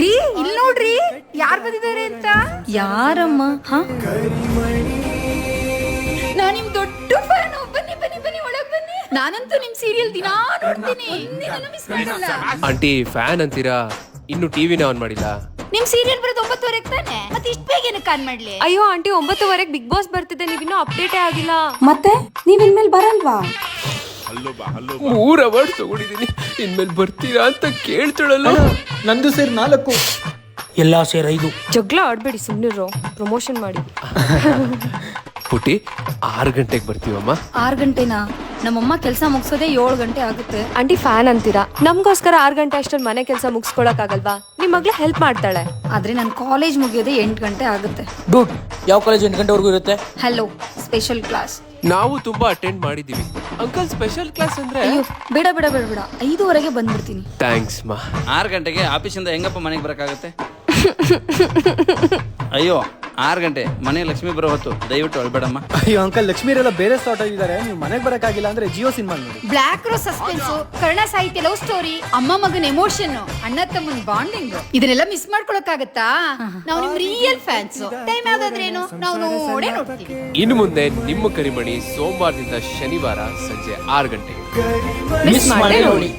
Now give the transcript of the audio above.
ರೀ ಇಲ್ಲಿ ನೋಡ್ರಿ ಯಾರ್ ಬಂದಿದ್ದಾರೆ ಅಂತ? ಯಾರಮ್ಮ? ಹಾ? ನಾ ನಿಮ್ ದೊಡ್ಡ ಫ್ಯಾನ್ ಬನ್ನಿ ಬನ್ನಿ ಬನ್ನಿ ಒಳಗ್ ಬನ್ನಿ. ನಾನಂತೂ ನಿಮ್ ಸೀರಿಯಲ್ ದಿನಾ ನೋಡ್ತೀನಿ. ಒಂದಿನನೂ ಮಿಸ್ ಮಾಡಲ್ಲ. ಆಂಟಿ ಫ್ಯಾನ್ ಅಂತೀರಾ? ಇನ್ನು ಟಿವಿನ ಆನ್ ಮಾಡಿಲ್ಲ. ನಿಮ್ ಸೀರಿಯಲ್ ಬರೋದು ಒಂಬತ್ತುವರೆಗೆ ತಾನೆ? ಮತ್ತೆ ಇಷ್ಟ ಬೇಗ ಏನಕ್ಕೆ ಆನ್ ಮಾಡ್ಲಿ? ಅಯ್ಯೋ ಆಂಟಿ ಒಂಬತ್ತುವರೆಗೆ ಬಿಗ್ ಬಾಸ್ ಬರ್ತಿದೆ. ನೀವಿನ್ನೂ ಅಪ್ಡೇಟೇ ಆಗಿಲ್ಲ. ಮತ್ತೆ? ನೀವ್ ಇನ್ಮೇಲೆ ಬರಲ್ವಾ? ಮೂರ್ ಅವಾರ್ಡ್ ತಗೊಂಡಿದೀನಿ ಇನ್ಮೇಲೆ ಬರ್ತೀರಾ ಅಂತ ಕೇಳ್ತಾಳಲ್ಲ. ನಂದು ಸೇರಿ ನಾಲ್ಕು. ಎಲ್ಲ ಸೇರ್ ಐದು. ಜಗಳ ಆಡ್ಬೇಡಿ ಸುಮ್ಮನಿರೋ ಪ್ರಮೋಷನ್ ಮಾಡಿ. ಪುಟಿ ಆರು ಗಂಟೆಗೆ ಬರ್ತೀವಮ್ಮ? ಆರು ಗಂಟೆನಾ? ನಮ್ಮಮ್ಮ ಕೆಲಸ ಮುಗಿಸೋದೇ ಏಳು ಗಂಟೆ ಆಗುತ್ತೆ. ಆಂಟಿ ಫ್ಯಾನ್ ಅಂತೀರಾ? ನಮಗೋಸ್ಕರ ಆರು ಗಂಟೆ ಅಷ್ಟರಲ್ಲಿ ಮನೆ ಕೆಲಸ ಮುಗಿಸ್ಕೊಳಕ್ಕಾಗಲ್ವಾ? ನಿಮ್ಮ ಮಗಳು ಹೆಲ್ಪ್ ಮಾಡ್ತಾಳೆ. ಆದ್ರೆ ನನ್ನ ಕಾಲೇಜ್ ಮುಗಿಯೋದೇ ಎಂಟು ಗಂಟೆ ಆಗುತ್ತೆ. ಡೂಟ್ ಯಾವ ಕಾಲೇಜ್ ಎಂಟು ಗಂಟೆವರೆಗೂ ಇರುತ್ತೆ? ಹಲೋ ಸ್ಪೆಷಲ್ ಕ್ಲಾಸ್ ನಾವು ತುಂಬಾ ಅಟೆಂಡ್ ಮಾಡಿದೀವಿ ಅಂಕಲ್ ಸ್ಪೆಷಲ್ ಕ್ಲಾಸ್ ಅಂದ್ರೆ? ಅಯ್ಯೋ ಬೇಡ ಬೇಡ ಬೇಡ ಬೇಡ. ಐದುವರೆಗೆ ಬಂದ್ಬಿಡ್ತೀನಿ. ಥ್ಯಾಂಕ್ಸ್ ಮಾ. ಆರು ಗಂಟೆಗೆ ಆಫೀಸಿಂದ ಹೆಂಗಪ್ಪ ಮನೆಗೆ ಬರೋಕ್ಕಾಗತ್ತೆ? ಅಯ್ಯೋ ಆರು ಗಂಟೆ. ಮನೆ ಲಕ್ಷ್ಮಿ ಬರೋ ಹೊತ್ತು. ದಯವಿಟ್ಟು ಅಳ್ಬೇಡಮ್ಮ. ಅಯ್ಯೋ ಅಂಕಲ್ ಲಕ್ಷ್ಮೀರೆಲ್ಲ ಬೇರೆ ಸ್ಟಾರ್ಟ್ ಆಗಿದ್ದಾರೆ ನೀವು ಮನೆಗೆ ಬರಕ್ಕಾಗಿಲ್ಲ ಅಂದ್ರೆ ಜಿಯೋ ಸಿನಿಮಾ ನೋಡಿ. ಬ್ಲಾಕ್ ರೋ ಸಸ್ಪೆನ್ಸ್ ಕರ್ಣ ಸಾಹಿತ್ಯ ಲವ್ ಸ್ಟೋರಿ ಅಮ್ಮ ಮಗನ ಎಮೋಷನ್ ಅಣ್ಣ ತಮ್ಮನ್ ಬಾಂಡಿಂಗ್ ಇದನ್ನೆಲ್ಲ ಮಿಸ್ ಮಾಡ್ಕೊಳಕ್ಕಾಗತ್ತಾ? ನಾವು ನಿಮ್ ರಿಯಲ್ ಫ್ಯಾನ್ಸ್ ಟೈಮ್ ಯಾವ್ದಾದ್ರೇನು ನಾವು ನೋಡೇ ನೋಡ್ತೀವಿ. ಇನ್ನು ಮುಂದೆ ನಿಮ್ಮ ಕರಿಮಣಿ ಸೋಮವಾರದಿಂದ ಶನಿವಾರ ಸಂಜೆ ಆರು ಗಂಟೆಗೆ. ಮಿಸ್ ಮಾಡೇ ನೋಡಿ.